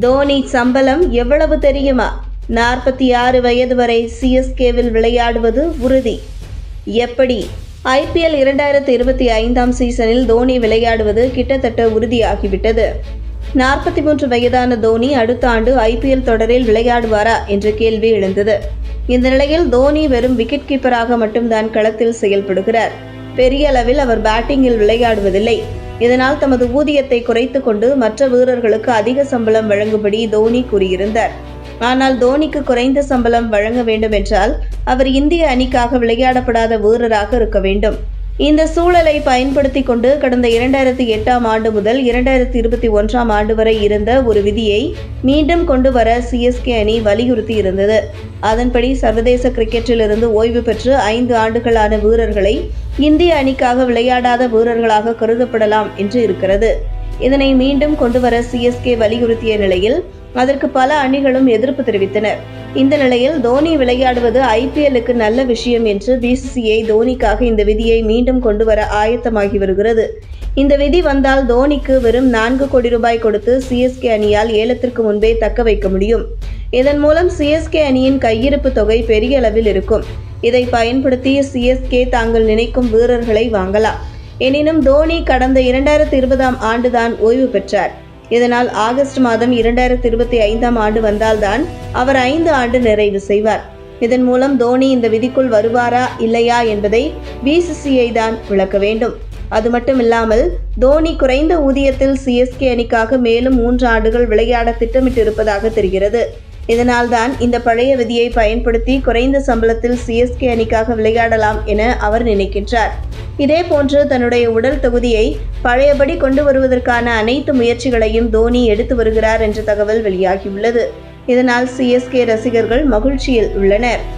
தோனி சம்பளம் எவ்வளவு தெரியுமா? நாற்பத்தி ஆறு வயது வரை சிஎஸ்கேவில் விளையாடுவது உறுதி. எப்படி? ஐபிஎல் இரண்டாயிரத்தி இருபத்தி ஐந்தாம் சீசனில் தோனி விளையாடுவது கிட்டத்தட்ட உறுதியாகிவிட்டது. நாற்பத்தி மூன்று வயதான தோனி அடுத்த ஆண்டு ஐபிஎல் தொடரில் விளையாடுவாரா என்ற கேள்வி எழுந்தது. இந்த நிலையில் தோனி வெறும் விக்கெட் கீப்பராக மட்டும்தான் களத்தில் செயல்படுகிறார். பெரிய அளவில் அவர் பேட்டிங்கில் விளையாடுவதில்லை. இதனால் தமது ஊதியத்தை குறைத்துக் கொண்டு மற்ற வீரர்களுக்கு அதிக சம்பளம் வழங்கும்படி தோனி கூறியிருந்தார். ஆனால் தோனிக்கு குறைந்த சம்பளம் வழங்க வேண்டும் என்றால் அவர் இந்திய அணிக்காக விளையாடப்படாத வீரராக இருக்க வேண்டும். இந்த சூழலை பயன்படுத்தி கொண்டு கடந்த இரண்டாயிரத்தி எட்டாம் ஆண்டு முதல் இரண்டாயிரத்தி இருபத்தி ஒன்றாம் ஆண்டு வரை இருந்த ஒரு விதியை மீண்டும் கொண்டு வர சிஎஸ்கே அணி வலியுறுத்தி இருந்தது. அதன்படி சர்வதேச கிரிக்கெட்டில் இருந்து ஓய்வு பெற்று ஐந்து ஆண்டுகளான வீரர்களை இந்திய அணிக்காக விளையாடாத வீரர்களாக கருதப்படலாம் என்று இருக்கிறது. இதனை மீண்டும் கொண்டு வர சிஎஸ்கே வலியுறுத்திய நிலையில் அதற்கு பல அணிகளும் எதிர்ப்பு தெரிவித்தனர் இந்த நிலையில் தோனி விளையாடுவது ஐபிஎல்லுக்கு நல்ல விஷயம் என்று பிசிசிஐ தோனிக்காக இந்த விதியை மீண்டும் கொண்டு வர ஆயத்தமாகி வருகிறது. இந்த விதி வந்தால் தோனிக்கு வெறும் நான்கு கோடி ரூபாய் கொடுத்து சிஎஸ்கே அணியால் ஏலத்திற்கு முன்பே தக்க வைக்க முடியும். இதன் மூலம் சிஎஸ்கே அணியின் கையிருப்பு தொகை பெரிய அளவில் இருக்கும். இதை பயன்படுத்தி சிஎஸ்கே தாங்கள் நினைக்கும் வீரர்களை வாங்கலாம். எனினும் தோனி கடந்த இரண்டாயிரத்தி இருபதாம் ஆண்டுதான் ஓய்வு பெற்றார். இதனால் ஆகஸ்ட் மாதம் இரண்டாயிரத்தி இருபத்தி ஐந்தாம் ஆண்டு வந்தால்தான் அவர் ஐந்து ஆண்டு நிறைவு செய்வார். இதன் மூலம் தோனி இந்த விதிக்குள் வருவாரா இல்லையா என்பதை பிசிசிஐ தான் விளக்க வேண்டும். அது மட்டும் இல்லாமல் தோனி குறைந்த ஊதியத்தில் சிஎஸ்கே அணிக்காக மேலும் மூன்று ஆண்டுகள் விளையாட திட்டமிட்டிருப்பதாக தெரிகிறது. இதனால்தான் இந்த பழைய விதியை பயன்படுத்தி குறைந்த சம்பளத்தில் சிஎஸ்கே அணிக்காக விளையாடலாம் என அவர் நினைக்கின்றார். இதேபோன்று தன்னுடைய உடல் தொகுதியை பழையபடி கொண்டு வருவதற்கான அனைத்து முயற்சிகளையும் தோனி எடுத்து வருகிறார் என்ற தகவல் வெளியாகியுள்ளது. இதனால் சிஎஸ்கே ரசிகர்கள் மகிழ்ச்சியில் உள்ளனர்.